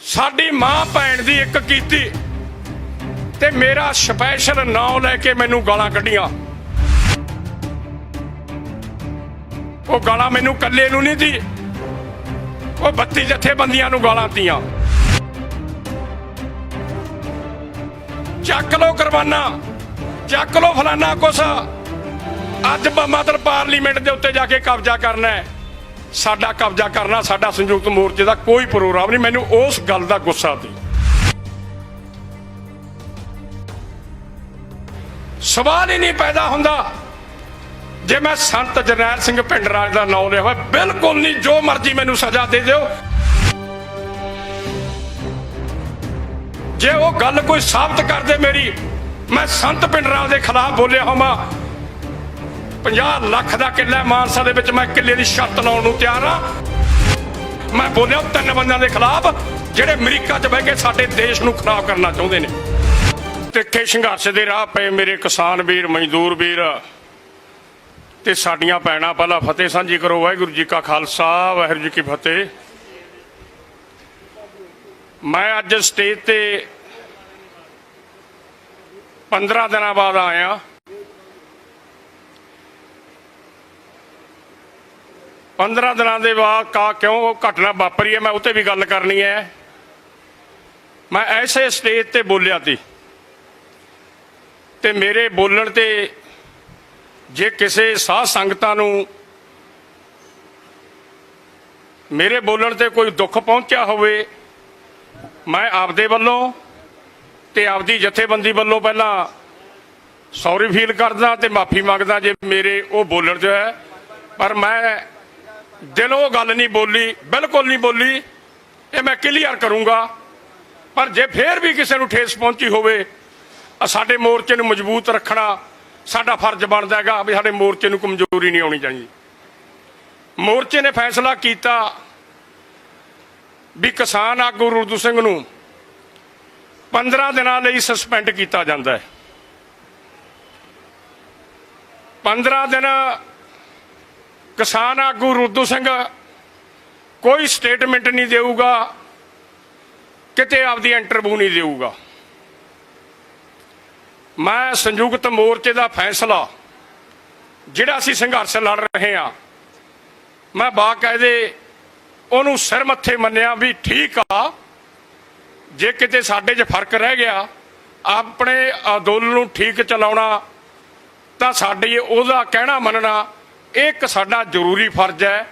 ਸਾਡੀ ਮਾਂ ਭੈਣ ਦੀ ਇੱਕ ਕੀਤੀ ਤੇ ਮੇਰਾ ਸਪੈਸ਼ਲ ਨਾਮ ਲੈ ਕੇ ਮੈਨੂੰ ਗਾਲਾਂ ਕੱਢੀਆਂ। ਉਹ ਗਾਲਾਂ ਮੈਨੂੰ ਕੱਲੇ ਨੂੰ ਨਹੀਂ ਦੀ ਉਹ 32 ਜਥੇਬੰਦੀਆਂ ਨੂੰ ਗਾਲਾਂ ਤੀਆਂ ਚੱਕ ਲੋ ਕੁਰਬਾਨਾ, ਚੱਕ ਲੋ ਫਲਾਨਾ ਕੁਛ। ਅੱਜ ਮਤਲਬ ਪਾਰਲੀਮੈਂਟ ਦੇ ਉੱਤੇ ਜਾ ਕੇ ਕਬਜ਼ਾ ਕਰਨਾ ਹੈ। ਸਾਡਾ ਕਬਜ਼ਾ ਕਰਨਾ, ਸਾਡਾ ਸੰਯੁਕਤ ਮੋਰਚੇ ਦਾ ਕੋਈ ਪ੍ਰੋਗਰਾਮ ਨਹੀਂ। ਮੈਨੂੰ ਉਸ ਗੱਲ ਦਾ ਗੁੱਸਾ ਸੀ। ਸਵਾਲ ਹੀ ਨਹੀਂ ਪੈਦਾ ਹੁੰਦਾ। ਜੇ ਮੈਂ ਸੰਤ ਜਰਨੈਲ ਸਿੰਘ ਪਿੰਡਰਾਜ ਦਾ ਨਾਮ ਲਿਆ ਹੋਇਆ, ਬਿਲਕੁਲ ਨਹੀਂ। ਜੋ ਮਰਜ਼ੀ ਮੈਨੂੰ ਸਜ਼ਾ ਦੇ ਦਿਓ। ਜੇ ਉਹ ਗੱਲ ਕੋਈ ਸਾਬਤ ਕਰ ਦੇ ਮੇਰੀ, ਮੈਂ ਸੰਤ ਪਿੰਡਰਾਜ ਦੇ ਖਿਲਾਫ ਬੋਲਿਆ ਹੋਵਾਂ 50 ਲੱਖ ਦਾ ਕਿੱਲਾ ਮਾਨਸਾ ਦੇ ਵਿੱਚ ਮੈਂ ਕਿੱਲੇ ਦੀ ਸ਼ਰਤ ਲਾਉਣ ਨੂੰ ਤਿਆਰ ਆ ਮੈਂ ਬੋਲਿਆ ਉਹ ਤਿੰਨ ਬੰਦਿਆਂ ਦੇ ਖਿਲਾਫ ਜਿਹੜੇ ਅਮਰੀਕਾ 'ਚ ਬਹਿ ਕੇ ਸਾਡੇ ਦੇਸ਼ ਨੂੰ ਖਰਾਬ ਕਰਨਾ ਚਾਹੁੰਦੇ ਨੇ। ਤਿੱਖੇ ਸੰਘਰਸ਼ ਦੇ ਰਾਹ ਪਏ ਮੇਰੇ ਕਿਸਾਨ ਵੀਰ, ਮਜ਼ਦੂਰ ਵੀਰ। ਤੇ ਸਾਡੀਆਂ ਭੈਣਾਂ ਪਹਿਲਾਂ ਫਤਿਹ ਸਾਂਝੀ ਕਰੋ, ਵਾਹਿਗੁਰੂ ਜੀ ਕਾ ਖਾਲਸਾ, ਵਾਹਿਗੁਰੂ ਜੀ ਕੀ ਫਤਿਹ। ਮੈਂ ਅੱਜ ਸਟੇਜ ਤੇ 15 ਦਿਨਾਂ ਬਾਅਦ ਆਇਆ। 15 ਦਿਨਾਂ ਦੇ ਬਾਅਦ ਕਾ ਕਿਉਂ ਉਹ ਘਟਨਾ ਵਾਪਰੀ ਹੈ? ਮੈਂ ਉੱਤੇ ਵੀ ਗੱਲ ਕਰਨੀ ਹੈ। ਮੈਂ ਐਸੇ ਸਟੇਜ ਤੇ ਬੋਲਿਆ ਸੀ। ਤੇ ਮੇਰੇ ਬੋਲਣ ਤੇ ਜੇ ਕਿਸੇ ਸਾਧ ਸੰਗਤਾਂ ਨੂੰ ਮੇਰੇ ਬੋਲਣ ਤੇ ਕੋਈ ਦੁੱਖ ਪਹੁੰਚਿਆ ਹੋਵੇ, ਮੈਂ ਆਪਦੇ ਵੱਲੋਂ ਤੇ ਆਪਦੀ ਜਥੇਬੰਦੀ ਵੱਲੋਂ ਪਹਿਲਾਂ ਸੌਰੀ ਫੀਲ ਕਰਦਾ ਤੇ ਮਾਫੀ ਮੰਗਦਾ ਜੇ ਮੇਰੇ ਉਹ ਬੋਲਣ ਜੋ ਹੈ। ਪਰ ਮੈਂ ਦਿਲੋਂ ਗੱਲ ਨਹੀਂ ਬੋਲੀ, ਬਿਲਕੁਲ ਨਹੀਂ ਬੋਲੀ, ਇਹ ਮੈਂ ਕਲੀਅਰ ਕਰੂੰਗਾ। ਪਰ ਜੇ ਫੇਰ ਵੀ ਕਿਸੇ ਨੂੰ ਠੇਸ ਪਹੁੰਚੀ ਹੋਵੇ ਸਾਡੇ ਮੋਰਚੇ ਨੂੰ ਮਜ਼ਬੂਤ ਰੱਖਣਾ ਸਾਡਾ ਫਰਜ਼ ਬਣਦਾ ਹੈਗਾ ਵੀ ਸਾਡੇ ਮੋਰਚੇ ਨੂੰ ਕਮਜ਼ੋਰੀ ਨਹੀਂ ਆਉਣੀ ਚਾਹੀਦੀ। ਮੋਰਚੇ ਨੇ ਫੈਸਲਾ ਕੀਤਾ ਵੀ ਕਿਸਾਨ ਆਗੂ ਰੁਰਦੂ ਸਿੰਘ ਨੂੰ 15 ਦਿਨਾਂ ਲਈ ਸਸਪੈਂਡ ਕੀਤਾ ਜਾਂਦਾ ਹੈ। 15 ਦਿਨ ਕਿਸਾਨ ਆਗੂ ਰੁਰਦੂ ਸਿੰਘ। ਕੋਈ ਸਟੇਟਮੈਂਟ ਨਹੀਂ ਦੇਊਗਾ, ਕਿਤੇ ਆਪਦੀ ਇੰਟਰਵਿਊ ਨਹੀਂ ਦੇਊਗਾ। ਮੈਂ ਸੰਯੁਕਤ ਮੋਰਚੇ ਦਾ ਫੈਸਲਾ, ਜਿਹੜਾ ਅਸੀਂ ਸੰਘਰਸ਼ ਲੜ ਰਹੇ ਹਾਂ, ਮੈਂ ਬਾਕਾਇਦੇ ਉਹਨੂੰ ਸਿਰ ਮੱਥੇ ਮੰਨਿਆ ਵੀ ਠੀਕ ਆ, ਜੇ ਕਿਤੇ ਸਾਡੇ 'ਚ ਫ਼ਰਕ ਰਹਿ ਗਿਆ, ਆਪਣੇ ਅੰਦੋਲਨ ਨੂੰ ਠੀਕ ਚਲਾਉਣਾ, ਤਾਂ ਸਾਡੇ ਉਹਦਾ ਕਹਿਣਾ ਮੰਨਣਾ ਇਹ ਇੱਕ ਸਾਡਾ ਜ਼ਰੂਰੀ ਫਰਜ਼ ਹੈ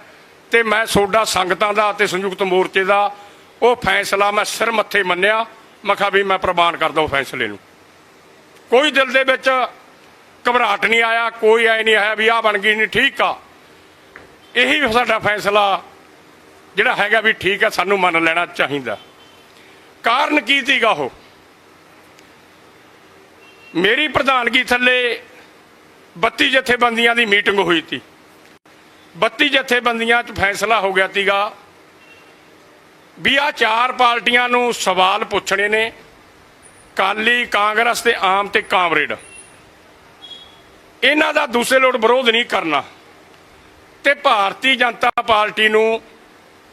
ਤੇ ਮੈਂ ਸੋਡਾ ਸੰਗਤਾਂ ਦਾ ਤੇ ਸੰਯੁਕਤ ਮੋਰਚੇ ਦਾ ਉਹ ਫੈਸਲਾ ਮੈਂ ਸਿਰ ਮੱਥੇ ਮੰਨਿਆ। ਮੈਂ ਕਿਹਾ ਵੀ ਮੈਂ ਪ੍ਰਵਾਨ ਕਰਦਾ ਉਹ ਫੈਸਲੇ ਨੂੰ। ਕੋਈ ਦਿਲ ਦੇ ਵਿੱਚ ਘਬਰਾਹਟ ਨਹੀਂ ਆਇਆ, ਕੋਈ ਐ ਨਹੀਂ ਆਇਆ ਵੀ ਆ ਬਣ ਗਈ ਨਹੀਂ, ਠੀਕ ਆ। ਇਹੀ ਸਾਡਾ ਫੈਸਲਾ ਜਿਹੜਾ ਹੈਗਾ ਵੀ ਠੀਕ ਆ, ਸਾਨੂੰ ਮੰਨ ਲੈਣਾ ਚਾਹੀਦਾ। ਕਾਰਨ ਕੀ ਸੀਗਾ ਉਹ? ਮੇਰੀ ਪ੍ਰਧਾਨਗੀ ਥੱਲੇ 32 ਜਥੇਬੰਦੀਆਂ ਦੀ ਮੀਟਿੰਗ ਹੋਈ ਸੀ। 32 ਜਥੇਬੰਦੀਆਂ 'ਚ ਫੈਸਲਾ ਹੋ ਗਿਆ ਸੀਗਾ ਵੀ ਆ ਚਾਰ ਪਾਰਟੀਆਂ ਨੂੰ ਸਵਾਲ ਪੁੱਛਣੇ ਨੇ ਕਾਲੀ ਕਾਂਗਰਸ ਤੇ ਆਮ ਤੇ ਕਾਮਰੇਡ ਇਹਨਾਂ ਦਾ ਦੂਸਰੇ ਲੋਟ ਵਿਰੋਧ ਨਹੀਂ ਕਰਨਾ। ਤੇ ਭਾਰਤੀ ਜਨਤਾ ਪਾਰਟੀ ਨੂੰ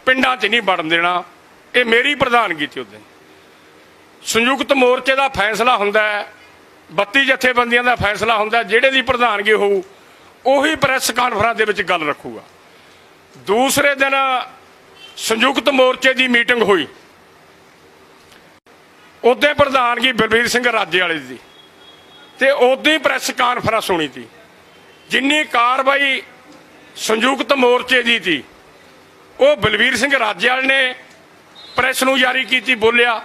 ਪਿੰਡਾਂ 'ਚ ਨਹੀਂ ਵੜਨ ਦੇਣਾ। ਇਹ ਮੇਰੀ ਪ੍ਰਧਾਨਗੀ ਤੇ ਉਹਦੇ। ਸੰਯੁਕਤ ਮੋਰਚੇ ਦਾ ਫੈਸਲਾ ਹੁੰਦਾ ਹੈ 32 ਜਥੇਬੰਦੀਆਂ ਦਾ ਫੈਸਲਾ ਹੁੰਦਾ ਜਿਹੜੇ ਦੀ ਪ੍ਰਧਾਨਗੀ ਹੋਊ ਉਹੀ ਪ੍ਰੈਸ ਕਾਨਫਰੰਸ ਦੇ ਵਿੱਚ ਗੱਲ ਰੱਖੂਗਾ। ਦੂਸਰੇ ਦਿਨ ਸੰਯੁਕਤ ਮੋਰਚੇ ਦੀ ਮੀਟਿੰਗ ਹੋਈ। ਉਹਦੇ ਪ੍ਰਧਾਨਗੀ ਬਲਬੀਰ ਸਿੰਘ ਰਾਜੇ ਵਾਲੇ ਦੀ। ਤੇ ਉਦੋਂ ਹੀ ਪ੍ਰੈਸ ਕਾਨਫਰੰਸ ਹੋਣੀ ਸੀ। ਜਿੰਨੀ ਕਾਰਵਾਈ ਸੰਯੁਕਤ ਮੋਰਚੇ ਦੀ ਸੀ, ਉਹ ਬਲਬੀਰ ਸਿੰਘ ਰਾਜੇਵਾਲ ਨੇ ਪ੍ਰੈਸ ਨੂੰ ਜਾਰੀ ਕੀਤੀ, ਬੋਲਿਆ।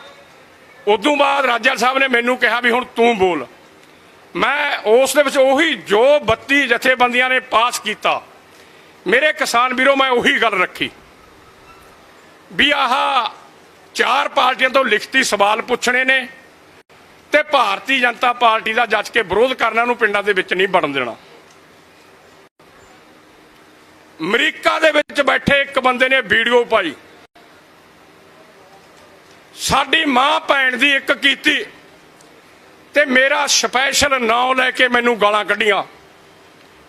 ਉਦੋਂ ਬਾਅਦ ਰਾਜੇਵਾਲ ਸਾਹਿਬ ਨੇ ਮੈਨੂੰ ਕਿਹਾ ਵੀ ਹੁਣ ਤੂੰ ਬੋਲ। ਮੈਂ ਉਸ ਦੇ ਵਿੱਚ ਉਹੀ ਜੋ 32 ਜਥੇਬੰਦੀਆਂ ਨੇ ਪਾਸ ਕੀਤਾ, ਮੇਰੇ ਕਿਸਾਨ ਵੀਰੋ, ਮੈਂ ਉਹੀ ਗੱਲ ਰੱਖੀ। ਵੀ ਆਹ ਚਾਰ ਪਾਰਟੀਆਂ ਤੋਂ ਲਿਖਤੀ ਸਵਾਲ ਪੁੱਛਣੇ ਨੇ ਤੇ ਭਾਰਤੀ ਜਨਤਾ ਪਾਰਟੀ ਦਾ ਜੱਜ ਕੇ ਵਿਰੋਧ ਕਰਨਾ ਨੂੰ ਪਿੰਡਾਂ ਦੇ ਵਿੱਚ ਨਹੀਂ ਵੜਨ ਦੇਣਾ। ਅਮਰੀਕਾ ਦੇ ਵਿੱਚ ਬੈਠੇ ਇੱਕ ਬੰਦੇ ਨੇ ਵੀਡੀਓ ਪਾਈ। ਸਾਡੀ ਮਾਂ ਭੈਣ ਦੀ ਇੱਕ ਕੀਤੀ ਤੇ ਮੇਰਾ ਸਪੈਸ਼ਲ ਨਾਂ ਲੈ ਕੇ ਮੈਨੂੰ ਗਾਲਾਂ ਕੱਢੀਆਂ।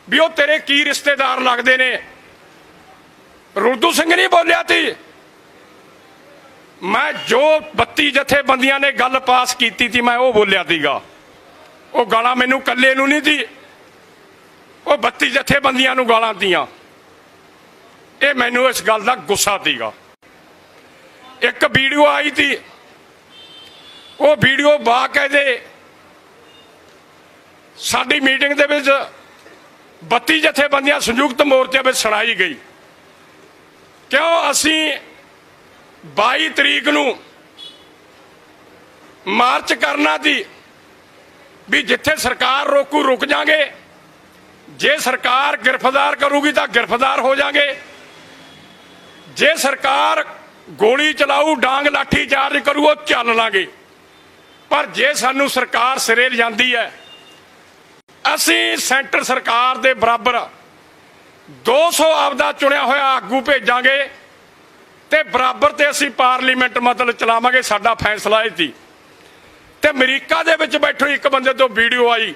ਵੀ ਉਹ ਤੇਰੇ ਕੀ ਰਿਸ਼ਤੇਦਾਰ ਲੱਗਦੇ ਨੇ? ਰੁਰਦੂ ਸਿੰਘ ਨਹੀਂ ਬੋਲਿਆ ਤੀ। ਮੈਂ ਜੋ 32 ਜਥੇਬੰਦੀਆਂ ਨੇ ਗੱਲ ਪਾਸ ਕੀਤੀ ਸੀ ਮੈਂ ਉਹ ਬੋਲਿਆ ਸੀਗਾ ਉਹ ਗਾਲਾਂ ਮੈਨੂੰ ਕੱਲੇ ਨੂੰ ਨਹੀਂ ਸੀ ਉਹ 32 ਜਥੇਬੰਦੀਆਂ ਨੂੰ ਗਾਲਾਂ ਦੀਆਂ ਇਹ ਮੈਨੂੰ ਇਸ ਗੱਲ ਦਾ ਗੁੱਸਾ ਸੀਗਾ ਇੱਕ ਵੀਡੀਓ ਆਈ ਸੀ ਉਹ ਵੀਡੀਓ ਬਾਕਾਇਦੇ ਸਾਡੀ ਮੀਟਿੰਗ ਦੇ ਵਿੱਚ 32 ਜਥੇਬੰਦੀਆਂ ਸੰਯੁਕਤ ਮੋਰਚੇ ਵਿੱਚ ਸੁਣਾਈ ਗਈ। ਕਿਉਂ ਅਸੀਂ 22 ਤਰੀਕ ਨੂੰ ਮਾਰਚ ਕਰਨਾ ਸੀ ਵੀ ਜਿੱਥੇ ਸਰਕਾਰ ਰੋਕੂ ਰੁਕ ਜਾਾਂਗੇ, ਜੇ ਸਰਕਾਰ ਗ੍ਰਿਫਤਾਰ ਕਰੂਗੀ ਤਾਂ ਗ੍ਰਿਫਤਾਰ ਹੋ ਜਾਾਂਗੇ। ਜੇ ਸਰਕਾਰ ਗੋਲੀ ਚਲਾਊ, ਡਾਂਗ ਲਾਠੀ ਚਾਰਜ ਕਰੂ, ਉਹ ਚੱਲ ਲਾਂਗੇ। ਪਰ ਜੇ ਸਾਨੂੰ ਸਰਕਾਰ ਸਿਰੇ ਲਿਜਾਂਦੀ ਹੈ ਅਸੀਂ ਸੈਂਟਰ ਸਰਕਾਰ ਦੇ ਬਰਾਬਰ 200 ਆਪਦਾ ਚੁਣਿਆ ਹੋਇਆ ਆਗੂ ਭੇਜਾਂਗੇ ਤੇ ਬਰਾਬਰ ਤੇ ਅਸੀਂ ਪਾਰਲੀਮੈਂਟ ਮਤਲਬ ਚਲਾਵਾਂਗੇ, ਸਾਡਾ ਫੈਸਲਾ ਇਹ ਸੀ। ਤੇ ਅਮਰੀਕਾ ਦੇ ਵਿੱਚ ਬੈਠੇ, ਇੱਕ ਬੰਦੇ ਤੋਂ ਵੀਡੀਓ ਆਈ।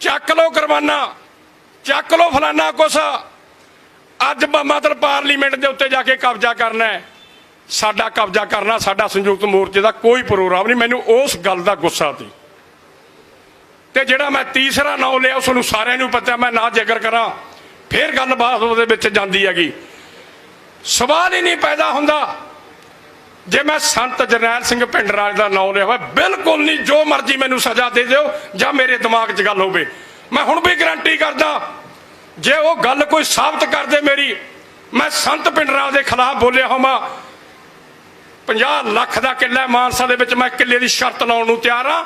ਚੱਕ ਲੋ ਕਰਵਾਨਾ, ਚੱਕ ਲੋ ਫਲਾਨਾ ਕੁਛ। ਅੱਜ ਮਤਲਬ ਪਾਰਲੀਮੈਂਟ ਦੇ ਉੱਤੇ ਜਾ ਕੇ ਕਬਜ਼ਾ ਕਰਨਾ ਹੈ। ਸਾਡਾ ਕਬਜ਼ਾ ਕਰਨਾ, ਸਾਡਾ ਸੰਯੁਕਤ ਮੋਰਚੇ ਦਾ ਕੋਈ ਪ੍ਰੋਗਰਾਮ ਨਹੀਂ। ਮੈਨੂੰ ਉਸ ਗੱਲ ਦਾ ਗੁੱਸਾ ਸੀ। ਤੇ ਜਿਹੜਾ ਮੈਂ ਤੀਸਰਾ ਨਾਮ ਲਿਆ, ਉਸ ਨੂੰ ਸਾਰਿਆਂ ਨੂੰ ਪਤਾ, ਮੈਂ ਨਾ ਜ਼ਿਕਰ ਕਰਾਂ। ਫੇਰ ਗੱਲਬਾਤ ਉਹਦੇ ਵਿੱਚ ਜਾਂਦੀ ਹੈਗੀ। ਸਵਾਲ ਹੀ ਨਹੀਂ ਪੈਦਾ ਹੁੰਦਾ। ਜੇ ਮੈਂ ਸੰਤ ਜਰਨੈਲ ਸਿੰਘ ਪਿੰਡਰਾਜ ਦਾ ਨਾਮ ਲਿਆ ਹੋਇਆ, ਬਿਲਕੁਲ ਨਹੀਂ, ਜੋ ਮਰਜ਼ੀ ਮੈਨੂੰ ਸਜ਼ਾ ਦੇ ਦਿਓ, ਜਾਂ ਮੇਰੇ ਦਿਮਾਗ 'ਚ ਗੱਲ ਹੋਵੇ। ਮੈਂ ਹੁਣ ਵੀ ਗਰੰਟੀ ਕਰਦਾ, ਜੇ ਉਹ ਗੱਲ ਕੋਈ ਸਾਬਤ ਕਰ ਦੇ ਮੇਰੀ, ਮੈਂ ਸੰਤ ਪਿੰਡਰਾਜ ਦੇ ਖਿਲਾਫ ਬੋਲਿਆ ਹੋਵਾਂ। 50 ਲੱਖ ਦਾ ਕਿੱਲਾ ਮਾਨਸਾ ਦੇ ਵਿੱਚ ਮੈਂ ਕਿੱਲੇ ਦੀ ਸ਼ਰਤ ਲਾਉਣ ਨੂੰ ਤਿਆਰ ਆ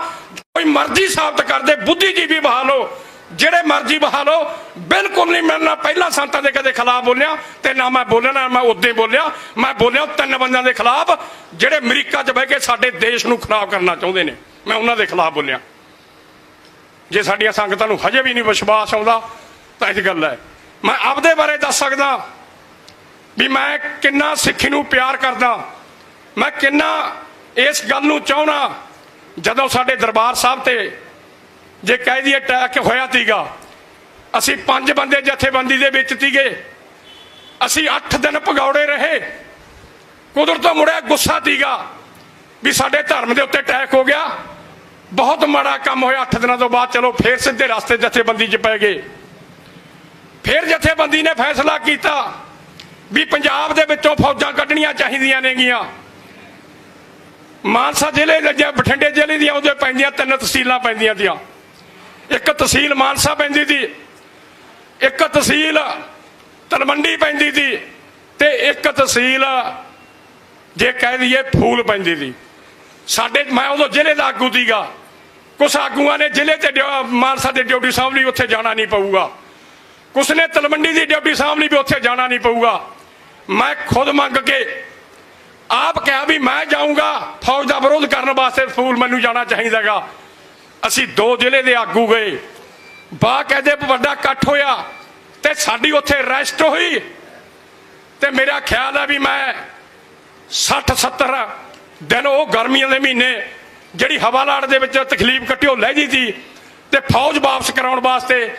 ਕੋਈ ਮਰਜ਼ੀ ਸਾਬਤ ਕਰਦੇ ਬੁੱਧੀਜੀਵੀ ਬਹਾ ਲਓ। ਜਿਹੜੇ ਮਰਜ਼ੀ ਬਹਾ ਲਓ, ਬਿਲਕੁਲ ਨਹੀਂ ਮੈਂ ਨਾ ਪਹਿਲਾਂ ਸੰਤਾਂ ਦੇ ਕਦੇ ਖਿਲਾਫ ਬੋਲਿਆ ਤੇ ਨਾ ਮੈਂ ਬੋਲਿਆ ਨਾ ਮੈਂ ਉਦੋਂ ਬੋਲਿਆ। ਮੈਂ ਬੋਲਿਆ ਤਿੰਨ ਬੰਦਿਆਂ ਦੇ ਖਿਲਾਫ, ਜਿਹੜੇ ਅਮਰੀਕਾ 'ਚ ਬਹਿ ਕੇ ਸਾਡੇ ਦੇਸ਼ ਨੂੰ ਖਰਾਬ ਕਰਨਾ ਚਾਹੁੰਦੇ ਨੇ, ਮੈਂ ਉਹਨਾਂ ਦੇ ਖਿਲਾਫ ਬੋਲਿਆ। ਜੇ ਸਾਡੀਆਂ ਸੰਗਤਾਂ ਨੂੰ ਹਜੇ ਵੀ ਨਹੀਂ ਵਿਸ਼ਵਾਸ ਆਉਂਦਾ, ਤਾਂ ਇਹ ਗੱਲ ਹੈ। ਮੈਂ ਆਪਦੇ ਬਾਰੇ ਦੱਸ ਸਕਦਾ ਵੀ ਮੈਂ ਕਿੰਨਾ ਸਿੱਖੀ ਨੂੰ ਪਿਆਰ ਕਰਦਾ, ਮੈਂ ਕਿੰਨਾ ਇਸ ਗੱਲ ਨੂੰ ਚਾਹਣਾ ਜਦੋਂ ਸਾਡੇ ਦਰਬਾਰ ਸਾਹਿਬ ਤੇ ਜੇ ਕਹਿ ਦਈਏ ਅਟੈਕ ਹੋਇਆ ਤੀਗਾ, ਅਸੀਂ ਪੰਜ ਬੰਦੇ ਜਥੇਬੰਦੀ ਦੇ ਵਿੱਚ ਤੀਗੇ। ਅਸੀਂ 8 ਦਿਨ ਭਗੌੜੇ ਰਹੇ। ਕੁਦਰਤੋਂ ਮੁੜਿਆ ਗੁੱਸਾ ਤੀਗਾ ਵੀ ਸਾਡੇ ਧਰਮ ਦੇ ਉੱਤੇ ਅਟੈਕ ਹੋ ਗਿਆ। ਬਹੁਤ ਮਾੜਾ ਕੰਮ ਹੋਇਆ। 8 ਦਿਨਾਂ ਤੋਂ ਬਾਅਦ ਚਲੋ ਫੇਰ ਸਿੱਧੇ ਰਸਤੇ ਜਥੇਬੰਦੀ 'ਚ ਪੈ ਗਏ। ਫਿਰ ਜਥੇਬੰਦੀ ਨੇ ਫੈਸਲਾ ਕੀਤਾ ਵੀ ਪੰਜਾਬ ਦੇ ਵਿੱਚੋਂ ਫੌਜਾਂ ਕੱਢਣੀਆਂ ਚਾਹੀਦੀਆਂ ਨੇਗੀਆਂ। ਮਾਨਸਾ ਜ਼ਿਲ੍ਹੇ ਦੇ ਬਠਿੰਡੇ ਜ਼ਿਲ੍ਹੇ ਦੀਆਂ, ਉਹਦੇ ਪੈਂਦੀਆਂ ਤਿੰਨ ਤਹਿਸੀਲਾਂ ਪੈਂਦੀਆਂ ਤੀਆਂ। ਇੱਕ ਤਹਿਸੀਲ ਮਾਨਸਾ ਪੈਂਦੀ ਸੀ ਇੱਕ ਤਹਿਸੀਲ ਤਲਵੰਡੀ ਪੈਂਦੀ ਸੀ ਤੇ ਇੱਕ ਤਹਿਸੀਲ ਜੇ ਕਹਿ ਦਈਏ ਫੂਲ ਪੈਂਦੀ ਸੀ ਸਾਡੇ, ਮੈਂ ਉਦੋਂ ਜ਼ਿਲ੍ਹੇ ਦਾ ਆਗੂ ਸੀਗਾ ਕੁਛ ਆਗੂਆਂ ਨੇ ਜ਼ਿਲ੍ਹੇ ਤੇ ਡਿਊ- ਮਾਨਸਾ ਦੇ ਡਿਊਟੀ ਸਾਹਿਬ ਲਈ ਉੱਥੇ ਜਾਣਾ ਨਹੀਂ ਪਊਗਾ। ਕੁਛ ਨੇ ਤਲਵੰਡੀ ਦੀ ਡਿਊਟੀ ਸਾਹਿਬ ਲਈ ਵੀ ਉੱਥੇ ਜਾਣਾ ਨਹੀਂ ਪਊਗਾ। ਮੈਂ ਖੁਦ ਮੰਗ ਕੇ ਆਪ ਕਿਹਾ ਵੀ ਮੈਂ ਜਾਊਂਗਾ, ਫੌਜ ਦਾ ਵਿਰੋਧ ਕਰਨ ਵਾਸਤੇ ਫੂਲ ਮੈਨੂੰ ਜਾਣਾ ਚਾਹੀਦਾਗਾ। ਅਸੀਂ ਦੋ ਜ਼ਿਲ੍ਹੇ ਦੇ ਆਗੂ ਗਏ। ਬਾ ਕਹਦੇ ਵੱਡਾ ਇਕੱਠ ਹੋਇਆ ਤੇ ਸਾਡੀ ਉੱਥੇ ਰੈਸਟ ਹੋਈ। ਤੇ ਮੇਰਾ ਖਿਆਲ ਹੈ ਵੀ ਮੈਂ 60 70 ਦਿਨ ਉਹ ਗਰਮੀਆਂ ਦੇ ਮਹੀਨੇ ਜਿਹੜੀ ਹਵਾ ਹਵਾਲਾੜ ਦੇ ਵਿੱਚ ਤਕਲੀਫ ਕੱਟਿਓ ਲੈ ਜੀ ਸੀ ਤੇ ਫੌਜ ਵਾਪਸ ਕਰਾਉਣ ਵਾਸਤੇ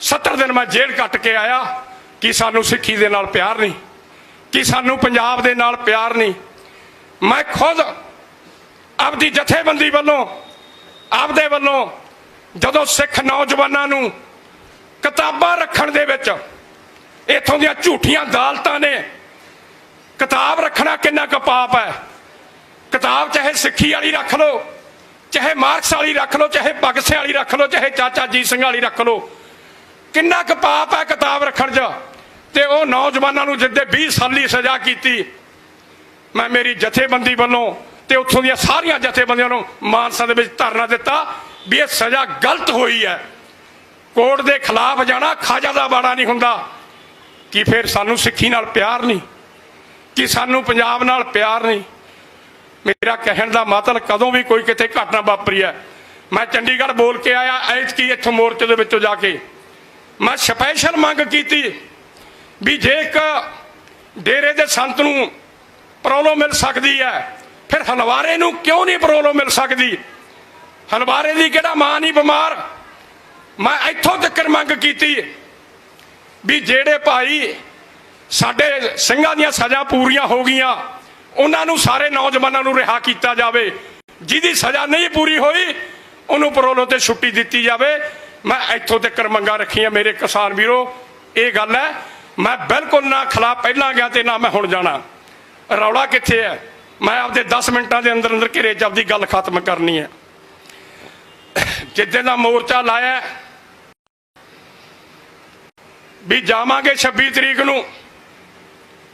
70 ਦਿਨ ਮੈਂ ਜੇਲ੍ਹ ਕੱਟ ਕੇ ਆਇਆ। ਕਿ ਸਾਨੂੰ ਸਿੱਖੀ ਦੇ ਨਾਲ ਪਿਆਰ ਨਹੀਂ? ਕਿ ਸਾਨੂੰ ਪੰਜਾਬ ਦੇ ਨਾਲ ਪਿਆਰ ਨਹੀਂ? ਮੈਂ ਖੁਦ ਆਪਦੀ ਜਥੇਬੰਦੀ ਵੱਲੋਂ, ਆਪਦੇ ਵੱਲੋਂ ਜਦੋਂ ਸਿੱਖ ਨੌਜਵਾਨਾਂ ਨੂੰ ਕਿਤਾਬਾਂ ਰੱਖਣ ਦੇ ਵਿੱਚ ਇਥੋਂ ਦੀਆਂ ਝੂਠੀਆਂ ਅਦਾਲਤਾਂ ਨੇ ਕਿਤਾਬ ਰੱਖਣਾ ਕਿੰਨਾ ਕੁ ਪਾਪ ਹੈ। ਕਿਤਾਬ ਚਾਹੇ ਸਿੱਖੀ ਵਾਲੀ ਰੱਖ ਲਓ, ਚਾਹੇ ਮਾਰਕਸ ਵਾਲੀ ਰੱਖ ਲਓ, ਚਾਹੇ ਬਗਸੇ ਵਾਲੀ ਰੱਖ ਲਓ, ਚਾਹੇ ਚਾਚਾ ਜੀ ਸਿੰਘ ਵਾਲੀ ਰੱਖ ਲਓ। ਕਿੰਨਾ ਕੁ ਪਾਪ ਹੈ ਕਿਤਾਬ ਰੱਖਣ 'ਚ। ਤੇ ਉਹ ਨੌਜਵਾਨਾਂ ਨੂੰ ਜਿੱਦੇ 20 ਸਾਲੀ ਸਜ਼ਾ ਕੀਤੀ ਮੈਂ ਮੇਰੀ ਜਥੇਬੰਦੀ ਵੱਲੋਂ ਤੇ ਉੱਥੋਂ ਦੀਆਂ ਸਾਰੀਆਂ ਜਥੇਬੰਦੀਆਂ ਨੂੰ ਮਾਨਸਾ ਦੇ ਵਿੱਚ ਧਰਨਾ ਦਿੱਤਾ ਵੀ ਇਹ ਸਜ਼ਾ ਗਲਤ ਹੋਈ ਹੈ। ਕੋਰਟ ਦੇ ਖਿਲਾਫ ਜਾਣਾ ਖਾਜਾ ਦਾ ਬਾੜਾ ਨਹੀਂ ਹੁੰਦਾ। ਕਿ ਫਿਰ ਸਾਨੂੰ ਸਿੱਖੀ ਨਾਲ ਪਿਆਰ ਨਹੀਂ? ਕਿ ਸਾਨੂੰ ਪੰਜਾਬ ਨਾਲ ਪਿਆਰ ਨਹੀਂ? ਮੇਰਾ ਕਹਿਣ ਦਾ ਮਤਲਬ ਕਦੋਂ ਵੀ ਕੋਈ ਕਿਤੇ ਘਟਨਾ ਵਾਪਰੀ ਹੈ। ਮੈਂ ਚੰਡੀਗੜ੍ਹ ਬੋਲ ਕੇ ਆਇਆ, ਐਤਕੀ ਇੱਥੋਂ ਮੋਰਚੇ ਦੇ ਵਿੱਚੋਂ ਜਾ ਕੇ। ਮੈਂ ਸਪੈਸ਼ਲ ਮੰਗ ਕੀਤੀ ਵੀ ਜੇ ਇੱਕ ਡੇਰੇ ਦੇ ਸੰਤ ਨੂੰ ਪ੍ਰੋਬਲਮ ਮਿਲ ਸਕਦੀ ਹੈ। ਫਿਰ ਹਲਵਾਰੇ ਨੂੰ ਕਿਉਂ ਨਹੀਂ ਪ੍ਰੋਬਲਮ ਮਿਲ ਸਕਦੀ? ਹਲਵਾਰੇ ਦੀ ਕਿਹੜਾ ਮਾਂ ਨਹੀਂ ਬਿਮਾਰ? ਮੈਂ ਇੱਥੋਂ ਤੱਕ ਮੰਗ ਕੀਤੀ ਵੀ ਜਿਹੜੇ ਭਾਈ ਸਾਡੇ ਸਿੰਘਾਂ ਦੀਆਂ ਸਜ਼ਾ ਪੂਰੀਆਂ ਹੋ ਗਈਆਂ, ਉਹਨਾਂ ਨੂੰ ਸਾਰੇ ਨੌਜਵਾਨਾਂ ਨੂੰ ਰਿਹਾ ਕੀਤਾ ਜਾਵੇ। ਜਿਹਦੀ ਸਜ਼ਾ ਨਹੀਂ ਪੂਰੀ ਹੋਈ, ਉਹਨੂੰ ਪਰੋਲੋ ਤੇ ਛੁੱਟੀ ਦਿੱਤੀ ਜਾਵੇ। ਮੈਂ ਇੱਥੋਂ ਤੱਕ ਮੰਗਾਂ ਰੱਖੀਆਂ ਮੇਰੇ ਕਿਸਾਨ ਵੀਰੋ, ਇਹ ਗੱਲ ਹੈ, ਮੈਂ ਬਿਲਕੁਲ ਨਾ ਖਿਲਾਫ ਪਹਿਲਾਂ ਗਿਆ ਤੇ ਨਾ ਮੈਂ ਹੁਣ ਜਾਣਾ। ਰੌਲਾ ਕਿੱਥੇ ਹੈ? ਮੈਂ ਆਪਦੇ 10 ਮਿੰਟਾਂ ਦੇ ਅੰਦਰ ਅੰਦਰ ਘੇਰੇ 'ਚ ਆਪਦੀ ਗੱਲ ਖਤਮ ਕਰਨੀ ਹੈ। ਜਿੱਦਾਂ ਦਾ ਮੋਰਚਾ ਲਾਇਆ ਵੀ ਜਾਵਾਂਗੇ 26 ਤਰੀਕ ਨੂੰ,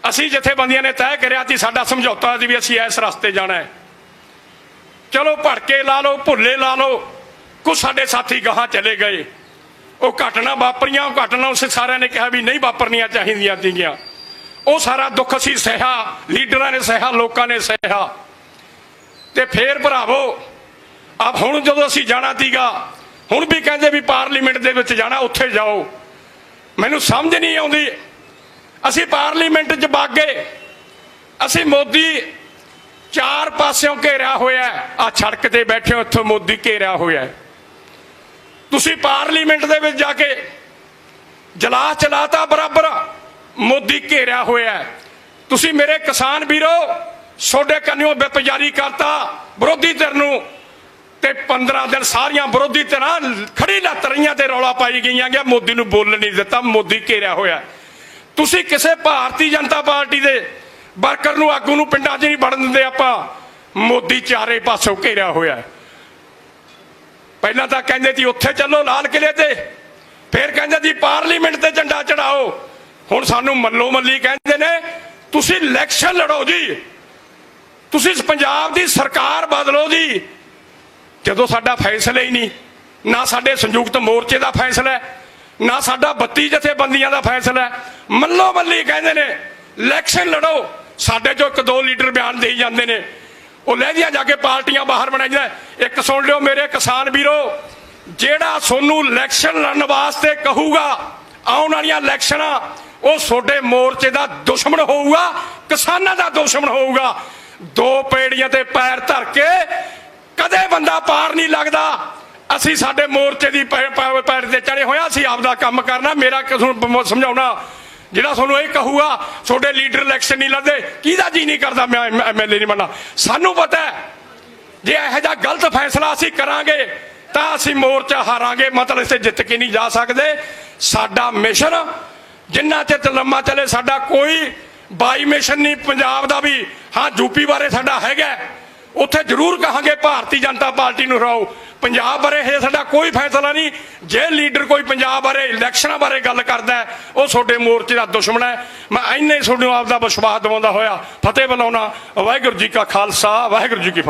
ਅਸੀਂ ਜਥੇਬੰਦੀਆਂ ਨੇ ਤੈਅ ਕਰਿਆ ਸੀ ਸਾਡਾ ਸਮਝੌਤਾ ਸੀ ਵੀ ਅਸੀਂ ਇਸ ਰਸਤੇ ਜਾਣਾ ਹੈ। ਚਲੋ ਭੜਕੇ ਲਾ ਲਓ, ਭੁੱਲੇ ਲਾ ਲਓ ਕੁਝ ਸਾਡੇ ਸਾਥੀ ਗਾਹਾਂ ਚਲੇ ਗਏ। ਉਹ ਘਟਨਾ ਵਾਪਰੀਆਂ, ਉਹ ਘਟਨਾ ਉਸੇ ਸਾਰਿਆਂ ਨੇ ਕਿਹਾ ਵੀ ਨਹੀਂ ਵਾਪਰਨੀਆਂ ਚਾਹੀਦੀਆਂ ਸੀਗੀਆਂ। ਉਹ ਸਾਰਾ ਦੁੱਖ ਅਸੀਂ ਸਹਿਆ, ਲੀਡਰਾਂ ਨੇ ਸਹਿਆ, ਲੋਕਾਂ ਨੇ ਸਹਿਆ। ਤੇ ਫੇਰ ਭਰਾਵੋ, ਆਪ ਹੁਣ ਜਦੋਂ ਅਸੀਂ ਜਾਣਾ ਸੀਗਾ ਹੁਣ ਵੀ ਕਹਿੰਦੇ ਵੀ ਪਾਰਲੀਮੈਂਟ ਦੇ ਵਿੱਚ ਜਾਣਾ, ਉੱਥੇ ਜਾਓ। ਮੈਨੂੰ ਸਮਝ ਨਹੀਂ ਆਉਂਦੀ, ਅਸੀਂ ਪਾਰਲੀਮੈਂਟ 'ਚ ਵਗ ਗਏ ਅਸੀਂ ਮੋਦੀ ਚਾਰ ਪਾਸਿਓਂ ਘੇਰਿਆ ਹੋਇਆ ਆ ਸੜਕ ਤੇ ਬੈਠੇ ਹੋ ਇੱਥੋਂ ਮੋਦੀ ਘੇਰਿਆ ਹੋਇਆ ਤੁਸੀਂ ਪਾਰਲੀਮੈਂਟ ਦੇ ਵਿੱਚ ਜਾ ਕੇ ਜਲਾ ਚਲਾਤਾ ਬਰਾਬਰ। ਮੋਦੀ ਘੇਰਿਆ ਹੋਇਆ ਹੈ। ਤੁਸੀਂ ਮੇਰੇ ਕਿਸਾਨ ਵੀਰੋ ਛੋਡੇ ਕੰਨਿਓ ਵਿਪ ਜਾਰੀ ਕਰਤਾ ਵਿਰੋਧੀ ਧਿਰ ਨੂੰ ਤੇ 15 ਦਿਨ ਸਾਰੀਆਂ ਵਿਰੋਧੀ ਧਿਰਾਂ ਖੜੀ ਲੱਤ ਰਹੀਆਂ ਤੇ ਰੌਲਾ ਪਾਈ ਗਈਆਂ ਕਿ ਮੋਦੀ ਨੂੰ ਬੋਲਣ ਨਹੀਂ ਦਿੱਤਾ, ਮੋਦੀ ਘੇਰਿਆ ਹੋਇਆ ਤੁਸੀਂ ਕਿਸੇ ਭਾਰਤੀ ਜਨਤਾ ਪਾਰਟੀ ਦੇ ਵਰਕਰ ਨੂੰ, ਆਗੂ ਨੂੰ ਪਿੰਡਾਂ 'ਚ ਨਹੀਂ ਵੜਨ ਦਿੰਦੇ ਆਪਾਂ, ਮੋਦੀ ਚਾਰੇ ਪਾਸੋਂ ਘੇਰਿਆ ਹੋਇਆ ਪਹਿਲਾਂ ਤਾਂ ਕਹਿੰਦੇ ਸੀ, ਉੱਥੇ ਚੱਲੋ ਲਾਲ ਕਿਲੇ ਤੇ। ਫਿਰ ਕਹਿੰਦੇ ਸੀ, ਪਾਰਲੀਮੈਂਟ ਤੇ ਝੰਡਾ ਚੜਾਓ ਹੁਣ ਸਾਨੂੰ ਮੱਲੋ ਮੱਲੀ ਕਹਿੰਦੇ ਨੇ, ਤੁਸੀਂ ਇਲੈਕਸ਼ਨ ਲੜੋ ਜੀ। ਤੁਸੀਂ ਪੰਜਾਬ ਦੀ ਸਰਕਾਰ ਬਦਲੋ ਜੀ। ਜਦੋਂ ਸਾਡਾ ਫੈਸਲਾ ਹੀ ਨਹੀਂ, ਨਾ ਸਾਡੇ ਸੰਯੁਕਤ ਮੋਰਚੇ ਦਾ ਫੈਸਲਾ ਹੈ, ਨਾ ਸਾਡਾ 32 ਜਥੇਬੰਦੀਆਂ ਦਾ ਫੈਸਲਾ ਹੈ। ਮੱਲੋ ਮੱਲੀ ਕਹਿੰਦੇ ਨੇ ਇਲੈਕਸ਼ਨ ਲੜੋ। ਸਾਡੇ ਜੋ ਇੱਕ ਦੋ ਲੀਡਰ ਬਿਆਨ ਦੇਈ ਜਾਂਦੇ ਨੇ। ਉਹ ਲਹਿਦੀਆਂ ਜਾ ਕੇ ਪਾਰਟੀਆਂ ਬਾਹਰ ਬਣਾਈਆਂ ਇੱਕ ਸੁਣ ਲਿਓ ਮੇਰੇ ਕਿਸਾਨ ਵੀਰੋ, ਜਿਹੜਾ ਸੋਨੂੰ ਇਲੈਕਸ਼ਨ ਲੜਨ ਵਾਸਤੇ ਕਹੂਗਾ, ਆਉਣ ਵਾਲੀਆਂ ਇਲੈਕਸ਼ਨਾਂ ਉਹ ਤੁਹਾਡੇ ਮੋਰਚੇ ਦਾ ਦੁਸ਼ਮਣ ਹੋਊਗਾ, ਕਿਸਾਨਾਂ ਦਾ ਦੁਸ਼ਮਣ ਹੋਊਗਾ। ਦੋ ਪੇੜੀਆਂ ਤੇ ਪੈਰ ਧਰ ਕੇ ਕਦੇ ਬੰਦਾ ਪਾਰ ਨਹੀਂ ਲੱਗਦਾ। ਅਸੀਂ ਸਾਡੇ ਮੋਰਚੇ ਦੀ ਪੈਰ ਤੇ ਚੜੇ ਹੋਇਆ ਅਸੀਂ ਆਪਦਾ ਕੰਮ ਕਰਨਾ, ਮੇਰਾ ਤੁਹਾਨੂੰ ਸਮਝਾਉਣਾ। ਜਿਹੜਾ ਤੁਹਾਨੂੰ ਇਹ ਕਹੂਗਾ, ਤੁਹਾਡੇ ਲੀਡਰ ਇਲੈਕਸ਼ਨ ਨਹੀਂ ਲੜਦੇ, ਕਿਹਦਾ ਜੀ ਨਹੀਂ ਕਰਦਾ, ਮੈਂ ਐਮਐਲਏ ਨਹੀਂ ਬਣਨਾ। ਸਾਨੂੰ ਪਤਾ ਹੈ, ਜੇ ਇਹੋ ਜਿਹਾ ਗਲਤ ਫੈਸਲਾ ਅਸੀਂ ਕਰਾਂਗੇ, ਤਾਂ ਅਸੀਂ ਮੋਰਚਾ ਹਾਰਾਂਗੇ, ਮਤਲਬ ਇਸੇ ਜਿੱਤ ਕੇ ਨਹੀਂ ਜਾ ਸਕਦੇ। ਸਾਡਾ ਮਿਸ਼ਨ ਜਿੰਨਾ ਚਿਰ ਤਲੰਮਾ ਚੱਲੇ, ਸਾਡਾ ਕੋਈ ਬਾਈ ਮਿਸ਼ਨ ਨਹੀਂ, ਪੰਜਾਬ ਦਾ ਵੀ। ਹਾਂ ਯੂਪੀ ਬਾਰੇ ਸਾਡਾ ਹੈਗਾ ਉੱਥੇ ਜ਼ਰੂਰ ਕਹਾਂਗੇ, ਭਾਰਤੀ ਜਨਤਾ ਪਾਰਟੀ ਨੂੰ ਹਰਾਓ। ਪੰਜਾਬ ਬਾਰੇ ਇਹ ਸਾਡਾ ਕੋਈ ਫੈਸਲਾ ਨਹੀਂ। ਜੇ ਲੀਡਰ ਕੋਈ ਪੰਜਾਬ ਬਾਰੇ, ਇਲੈਕਸ਼ਨਾਂ ਬਾਰੇ ਗੱਲ ਕਰਦਾ ਉਹ ਤੁਹਾਡੇ ਮੋਰਚੇ ਦਾ ਦੁਸ਼ਮਣ ਹੈ। ਮੈਂ ਇੰਨੇ ਤੁਹਾਨੂੰ ਆਪ ਦਾ ਵਿਸ਼ਵਾਸ ਦਿਵਾਉਂਦਾ ਹੋਇਆ। ਫਤਿਹ ਬੁਲਾਉਣਾ। ਵਾਹਿਗੁਰੂ ਜੀ ਕਾ ਖਾਲਸਾ, ਵਾਹਿਗੁਰੂ ਜੀ ਕੀ ਫਤਿਹ।